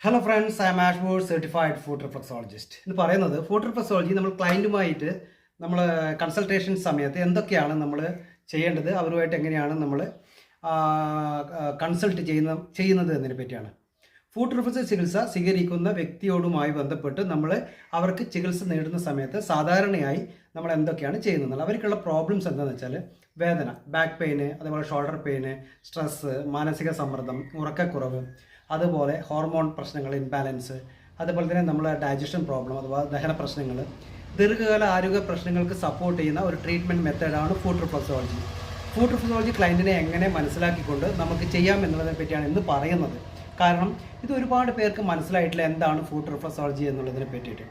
Hello friends I am ആഷ്ബോർഡ് certified food reflexologist എന്ന് പറയുന്നത് ഫുഡ് റിഫ്ലക്സോളജി നമ്മൾ ക്ലയന്റുമായിട്ട് നമ്മൾ കൺസൾട്ടേഷൻ സമയത്ത് എന്തൊക്കെയാണ് നമ്മൾ ചെയ്യേണ്ടത് അവരുമായിട്ട് എങ്ങനെയാണ് നമ്മൾ കൺസൾട്ട് ചെയ്യുന്ന ചെയ്യുന്നത് എന്നതിനെ പറ്റിയാണ്. ഫുഡ് റിഫ്ലക്സ് ചികിത്സ സ്വീകരിക്കുന്ന വ്യക്തിയോടുമായി ബന്ധപ്പെട്ട് നമ്മൾ അവർക്ക് ചികിത്സ നേടുന്ന സമയത്ത് സാധാരണയായി നമ്മൾ എന്തൊക്കെയാണ് ചെയ്യുന്നത്? അവർക്കുള്ള പ്രോബ്ലംസ് എന്താണെന്ന് വെച്ചാൽ വേദന ബാക്ക് പെയിന് അതുപോലെ ഷോൾഡർ പെയിന് സ്ട്രെസ്സ് മാനസിക സമ്മർദ്ദം ഉറക്കക്കുറവ് അതുപോലെ ഹോർമോൺ പ്രശ്നങ്ങൾ ഇംബാലൻസ് അതുപോലെ തന്നെ നമ്മളെ ഡൈജഷൻ പ്രോബ്ലം അഥവാ ദഹന പ്രശ്നങ്ങൾ ദീർഘകാല ആരോഗ്യ പ്രശ്നങ്ങൾക്ക് സപ്പോർട്ട് ചെയ്യുന്ന ഒരു ട്രീറ്റ്മെന്റ് മെത്തേഡാണ് ഫുഡ് റിഫ്ലക്സോളജി ഫുഡ് റിഫ്ലക്സോളജി ക്ലയന്റിനെ എങ്ങനെ മനസ്സിലാക്കിക്കൊണ്ട് നമുക്ക് ചെയ്യാം എന്നുള്ളതിനെ പറ്റിയാണ് ഇന്ന് പറയുന്നത്. കാരണം ഇത് ഒരുപാട് പേർക്ക് മനസ്സിലായിട്ടില്ല എന്താണ് ഫുഡ് റിഫ്ലക്സോളജി എന്നുള്ളതിനെ പറ്റിയിട്ട്.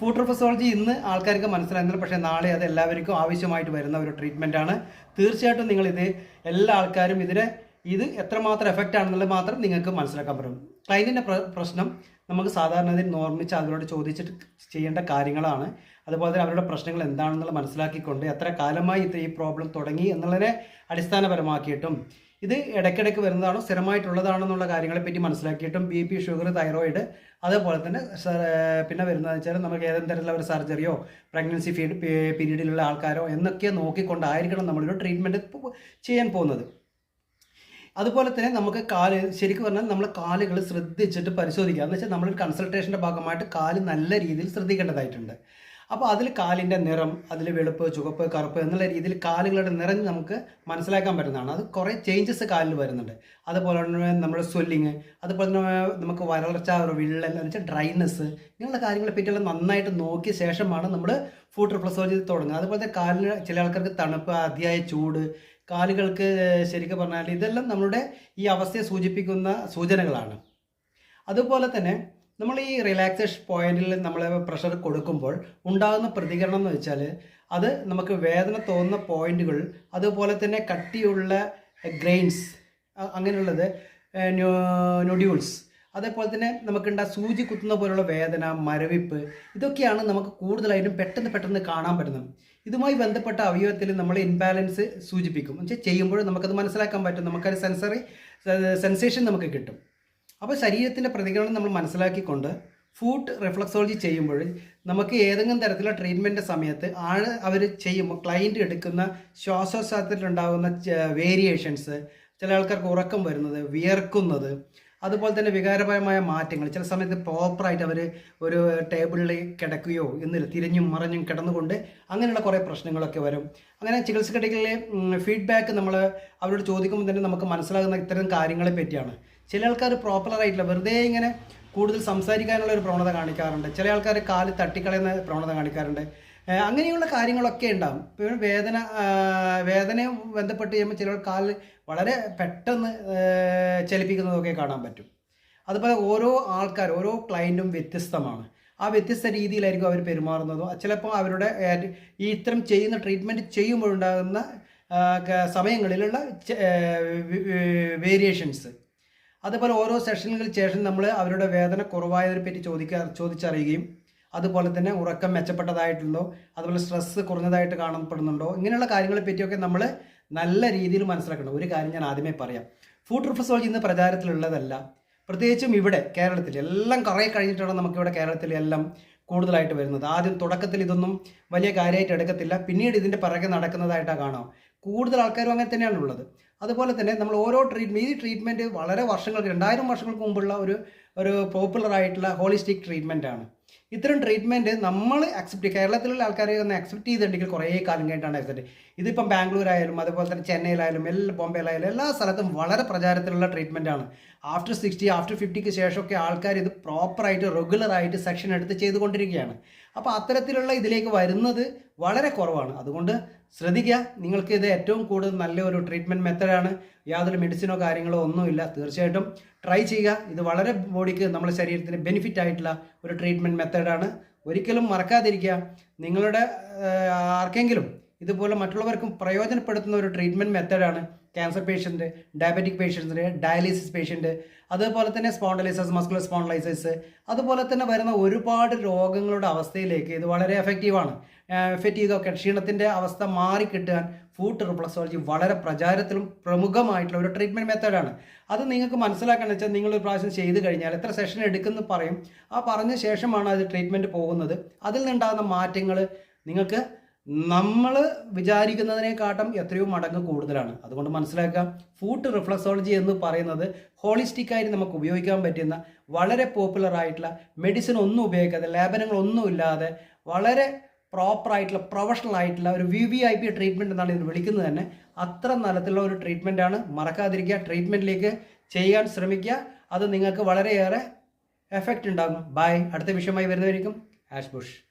ഫുഡ് റിഫ്ലക്സോളജി ഇന്ന് ആൾക്കാർക്ക് മനസ്സിലായിരുന്നില്ല പക്ഷേ നാളെ അത് എല്ലാവർക്കും ആവശ്യമായിട്ട് വരുന്ന ഒരു ട്രീറ്റ്മെന്റാണ് തീർച്ചയായിട്ടും നിങ്ങളിത് എല്ലാ ആൾക്കാരും ഇതിനെ ഇത് എത്രമാത്രം എഫക്റ്റ് ആണെന്നുള്ളത് മാത്രം നിങ്ങൾക്ക് മനസ്സിലാക്കാൻ പറ്റും. ക്ലൈന്റിന്റെ പ്രശ്നം നമുക്ക് സാധാരണ ഇതിൽ നോർമിച്ച് അവരോട് ചോദിച്ചിട്ട് ചെയ്യേണ്ട കാര്യങ്ങളാണ്. അതുപോലെ തന്നെ അവരുടെ പ്രശ്നങ്ങൾ എന്താണെന്നുള്ളത് മനസ്സിലാക്കിക്കൊണ്ട് എത്ര കാലമായി ഇത് ഈ പ്രോബ്ലം തുടങ്ങി എന്നുള്ളതിനെ അടിസ്ഥാനപരമാക്കിയിട്ടും ഇത് ഇടയ്ക്കിടയ്ക്ക് വരുന്നതാണോ സ്ഥിരമായിട്ടുള്ളതാണെന്നുള്ള കാര്യങ്ങളെപ്പറ്റി മനസ്സിലാക്കിയിട്ടും ബി പി ഷുഗർ തൈറോയിഡ് അതേപോലെ തന്നെ പിന്നെ വരുന്നതെന്ന് വെച്ചാൽ നമുക്ക് ഏതെങ്കിലും തരത്തിലുള്ള ഒരു സർജറിയോ പ്രഗ്നൻസി ഫീഡ് പീരീഡിലുള്ള ആൾക്കാരോ എന്നൊക്കെ നോക്കിക്കൊണ്ടായിരിക്കണം നമ്മളൊരു ട്രീറ്റ്മെന്റ് ചെയ്യാൻ പോകുന്നത്. അതുപോലെ തന്നെ നമുക്ക് കാൽ ശരിക്കും പറഞ്ഞാൽ നമ്മൾ കാലുകൾ ശ്രദ്ധിച്ചിട്ട് പരിശോധിക്കുക. എന്ന് വെച്ചാൽ നമ്മളൊരു കൺസൾട്ടേഷന്റെ ഭാഗമായിട്ട് കാൽ നല്ല രീതിയിൽ ശ്രദ്ധിക്കേണ്ടതായിട്ടുണ്ട്. അപ്പോൾ അതിൽ കാലിന്റെ നിറം അതിൽ വെളുപ്പ് ചുവപ്പ് കറുപ്പ് എന്നുള്ള രീതിയിൽ കാലുകളുടെ നിറം നമുക്ക് മനസ്സിലാക്കാൻ പറ്റുന്നതാണ്. അത് കുറേ ചേഞ്ചസ് കാലിൽ വരുന്നുണ്ട്. അതുപോലെ തന്നെ നമ്മുടെ സ്വെല്ലിങ് അതുപോലെ തന്നെ നമുക്ക് വരൾച്ച വിള്ളൽ എന്ന് വെച്ചാൽ ഡ്രൈനെസ് ഇങ്ങനെയുള്ള കാര്യങ്ങളെ പറ്റിയെല്ലാം നന്നായിട്ട് നോക്കിയ ശേഷമാണ് നമ്മൾ ഫുഡ് റിഫ്ലക്സോളജി തുടങ്ങുക അതുപോലെ തന്നെ കാലിന് ചില ആൾക്കാർക്ക് തണുപ്പ് അതിയായ ചൂട് കാലുകൾക്ക് ശരിക്കും പറഞ്ഞാൽ ഇതെല്ലാം നമ്മുടെ ഈ അവസ്ഥയെ സൂചിപ്പിക്കുന്ന സൂചനകളാണ്. അതുപോലെ തന്നെ നമ്മൾ ഈ റിലാക്സേഷൻ പോയിന്റിൽ നമ്മൾ പ്രഷർ കൊടുക്കുമ്പോൾ ഉണ്ടാകുന്ന പ്രതികരണം എന്ന് വെച്ചാൽ അത് നമുക്ക് വേദന തോന്നുന്ന പോയിന്റുകൾ അതുപോലെ തന്നെ കട്ടിയുള്ള ഗ്രെയിൻസ് അങ്ങനെയുള്ളത് നൊഡ്യൂൾസ് അതേപോലെ തന്നെ നമുക്കുണ്ട സൂചി കുത്തുന്ന പോലുള്ള വേദന മരവിപ്പ് ഇതൊക്കെയാണ് നമുക്ക് കൂടുതലായിട്ടും പെട്ടെന്ന് പെട്ടെന്ന് കാണാൻ പറ്റുന്നത്. ഇതുമായി ബന്ധപ്പെട്ട അവയവത്തിൽ നമ്മൾ ഇൻബാലൻസ് സൂചിപ്പിക്കും. എന്ന് വെച്ചാൽ ചെയ്യുമ്പോൾ നമുക്കത് മനസ്സിലാക്കാൻ പറ്റും. നമുക്കൊരു സെൻസറി സെൻസേഷൻ നമുക്ക് കിട്ടും. അപ്പോൾ ശരീരത്തിന്റെ പ്രതികരണം നമ്മൾ മനസ്സിലാക്കിക്കൊണ്ട് ഫുഡ് റിഫ്ലക്സോളജി ചെയ്യുമ്പോൾ നമുക്ക് ഏതെങ്കിലും തരത്തിലുള്ള ട്രീറ്റ്മെന്റ് സമയത്ത് ആൾ അവർ ചെയ്യുമ്പോൾ ക്ലയന്റ് എടുക്കുന്ന ശ്വാസോച്ഛാസത്തിലുണ്ടാകുന്ന വേരിയേഷൻസ് ചില ആൾക്കാർക്ക് ഉറക്കം വരുന്നത് വിയർക്കുന്നത് അതുപോലെ തന്നെ വികാരപരമായ മാറ്റങ്ങൾ. ചില സമയത്ത് പ്രോപ്പറായിട്ട് അവർ ഒരു ടേബിളിൽ കിടക്കുകയോ എന്നില്ല തിരിഞ്ഞും മറിഞ്ഞും കിടന്നുകൊണ്ട് അങ്ങനെയുള്ള കുറേ പ്രശ്നങ്ങളൊക്കെ വരും. അങ്ങനെ ചികിത്സക്കിടയിലെ ഫീഡ്ബാക്ക് നമ്മൾ അവരോട് ചോദിക്കുമ്പോൾ തന്നെ നമുക്ക് മനസ്സിലാകുന്ന ഇത്തരം കാര്യങ്ങളെ പറ്റിയാണ്. ചില ആൾക്കാർ പ്രോപ്പറായിട്ടില്ല വെറുതെ ഇങ്ങനെ കൂടുതൽ സംസാരിക്കാനുള്ള ഒരു പ്രവണത കാണിക്കാറുണ്ട്. ചില ആൾക്കാർ കാൽ തട്ടിക്കളയുന്ന പ്രവണത കാണിക്കാറുണ്ട്. അങ്ങനെയുള്ള കാര്യങ്ങളൊക്കെ ഉണ്ടാകും ഇപ്പോൾ വേദന വേദനയും ബന്ധപ്പെട്ട് കഴിയുമ്പോൾ ചിലർ കാൽ വളരെ പെട്ടെന്ന് ചലിപ്പിക്കുന്നതൊക്കെ കാണാൻ പറ്റും. അതുപോലെ ഓരോ ആൾക്കാർ ഓരോ ക്ലയന്റും വ്യത്യസ്തമാണ്. ആ വ്യത്യസ്ത രീതിയിലായിരിക്കും അവർ പെരുമാറുന്നതും. ചിലപ്പോൾ അവരുടെ ഈ ഇത്തരം ചെയ്യുന്ന ട്രീറ്റ്മെന്റ് ചെയ്യുമ്പോഴുണ്ടാകുന്ന സമയങ്ങളിലുള്ള വേരിയേഷൻസ് അതുപോലെ ഓരോ സെഷനുകൾക്ക് ശേഷം നമ്മൾ അവരുടെ വേദന കുറവായതിനെ പറ്റി ചോദിക്കാ ചോദിച്ചറിയുകയും അതുപോലെ തന്നെ ഉറക്കം മെച്ചപ്പെട്ടതായിട്ടുണ്ടോ അതുപോലെ സ്ട്രെസ്സ് കുറഞ്ഞതായിട്ട് കാണപ്പെടുന്നുണ്ടോ ഇങ്ങനെയുള്ള കാര്യങ്ങളെ പറ്റിയൊക്കെ നമ്മൾ നല്ല രീതിയിൽ മനസ്സിലാക്കണം. ഒരു കാര്യം ഞാൻ ആദ്യമേ പറയാം. ഫുഡ് റിഫസോളജി ഇന്ന് പ്രചാരത്തിലുള്ളതല്ല. പ്രത്യേകിച്ചും ഇവിടെ കേരളത്തിൽ എല്ലാം കുറേ കഴിഞ്ഞിട്ടാണ് നമുക്കിവിടെ കേരളത്തിൽ എല്ലാം കൂടുതലായിട്ട് വരുന്നത്. ആദ്യം തുടക്കത്തിൽ ഇതൊന്നും വലിയ കാര്യമായിട്ട് എടുക്കത്തില്ല. പിന്നീട് ഇതിന്റെ പിറകെ നടക്കുന്നതായിട്ടാണ് കാണാം. കൂടുതൽ ആൾക്കാരും അങ്ങനെ തന്നെയാണ് ഉള്ളത് അതുപോലെ തന്നെ നമ്മൾ ഓരോ ട്രീറ്റ്മെന്റ് ഈ ട്രീറ്റ്മെന്റ് വളരെ വർഷങ്ങൾക്ക് രണ്ടായിരം വർഷങ്ങൾക്ക് മുമ്പുള്ള ഒരു ഒരു പോപ്പുലർ ആയിട്ടുള്ള ഹോളിസ്റ്റിക് ട്രീറ്റ്മെന്റ് ആണ്. ഇത്തരം ട്രീറ്റ്മെന്റ് നമ്മൾ അക്സെപ്റ്റ് കേരളത്തിലുള്ള ആൾക്കാരെ ഒന്ന് അക്സെപ്റ്റ് ചെയ്തിട്ടുണ്ടെങ്കിൽ കുറേ കാലം കഴിഞ്ഞിട്ടാണ് അക്സെപ്റ്റ് ഇതിപ്പം ബാംഗ്ലൂർ ആയാലും അതുപോലെ തന്നെ ചെന്നൈയിലായാലും എല്ലാ ബോംബെയിലായാലും എല്ലാ സ്ഥലത്തും വളരെ പ്രചാരത്തിലുള്ള ട്രീറ്റ്മെന്റ് ആണ്. ആഫ്റ്റർ സിക്സ്റ്റി ആഫ്റ്റർ ഫിഫ്റ്റിക്ക് ശേഷമൊക്കെ ആൾക്കാർ ഇത് പ്രോപ്പറായിട്ട് റെഗുലറായിട്ട് സെക്ഷൻ എടുത്ത് ചെയ്തുകൊണ്ടിരിക്കുകയാണ്. അപ്പോൾ അത്തരത്തിലുള്ള ഇതിലേക്ക് വരുന്നത് വളരെ കുറവാണ്. അതുകൊണ്ട് ശ്രദ്ധിക്കുക. നിങ്ങൾക്ക് ഇത് ഏറ്റവും കൂടുതൽ നല്ല ഒരു ട്രീറ്റ്മെന്റ് മെത്തഡാണ് യാതൊരു മെഡിസിനോ കാര്യങ്ങളോ ഒന്നുമില്ല. തീർച്ചയായിട്ടും ട്രൈ ചെയ്യുക. ഇത് വളരെ ബോഡിക്ക് നമ്മുടെ ശരീരത്തിന് ബെനിഫിറ്റ് ആയിട്ടുള്ള ഒരു ട്രീറ്റ്മെന്റ് മെത്തേഡാണ് ഒരിക്കലും മറക്കാതിരിക്കുക. നിങ്ങളുടെ ആർക്കെങ്കിലും ഇതുപോലെ മറ്റുള്ളവർക്കും പ്രയോജനപ്പെടുത്തുന്ന ഒരു ട്രീറ്റ്മെന്റ് മെത്തേഡാണ് ക്യാൻസർ പേഷ്യന്റ് ഡയബറ്റിക് പേഷ്യൻസിന് ഡയാലിസിസ് പേഷ്യന്റ് അതുപോലെ തന്നെ സ്പോണ്ടലൈസസ് മസ്കുലർ സ്പോണ്ടലൈസസ് അതുപോലെ തന്നെ വരുന്ന ഒരുപാട് രോഗങ്ങളുടെ അവസ്ഥയിലേക്ക് ഇത് വളരെ എഫക്റ്റീവാണ് ഫെറ്റീഗൊക്കെ ക്ഷീണത്തിന്റെ അവസ്ഥ മാറിക്കിട്ടാൻ ഫുഡ് റിപ്ലസോളജി വളരെ പ്രചാരത്തിലും പ്രമുഖമായിട്ടുള്ള ഒരു ട്രീറ്റ്മെന്റ് മെത്തേഡാണ് അത് നിങ്ങൾക്ക് മനസ്സിലാക്കണം വെച്ചാൽ നിങ്ങൾ ഒരു പ്രാവശ്യം ചെയ്ത് കഴിഞ്ഞാൽ എത്ര സെഷൻ എടുക്കുമെന്ന് പറയും. ആ പറഞ്ഞ ശേഷമാണ് അത് ട്രീറ്റ്മെന്റ് പോകുന്നത്. അതിൽ നിന്നുണ്ടാകുന്ന മാറ്റങ്ങൾ നിങ്ങൾക്ക് നമ്മൾ വിചാരിക്കുന്നതിനെക്കാട്ടും എത്രയോ മടങ്ങ് കൂടുതലാണ്. അതുകൊണ്ട് മനസ്സിലാക്കുക ഫുഡ് റിഫ്ലക്സോളജി എന്ന് പറയുന്നത് ഹോളിസ്റ്റിക്കായി നമുക്ക് ഉപയോഗിക്കാൻ പറ്റുന്ന വളരെ പോപ്പുലർ ആയിട്ടുള്ള മെഡിസിൻ ഒന്നും ഉപയോഗിക്കാതെ ലേപനങ്ങളൊന്നും ഇല്ലാതെ വളരെ പ്രോപ്പർ ആയിട്ടുള്ള പ്രൊഫഷണൽ ആയിട്ടുള്ള ഒരു V V I P treatment എന്നാണ് ഇതിന് വിളിക്കുന്നത് തന്നെ. അത്ര നിലത്തിലുള്ള ഒരു ട്രീറ്റ്മെന്റാണ് മറക്കാതിരിക്കുക. ട്രീറ്റ്മെന്റിലേക്ക് ചെയ്യാൻ ശ്രമിക്കുക. അത് നിങ്ങൾക്ക് വളരെയേറെ എഫക്റ്റ് ഉണ്ടാകും. ബൈ അടുത്ത വിഷയമായി വരുന്നവരിക്കും ആഷ് ബുഷ്.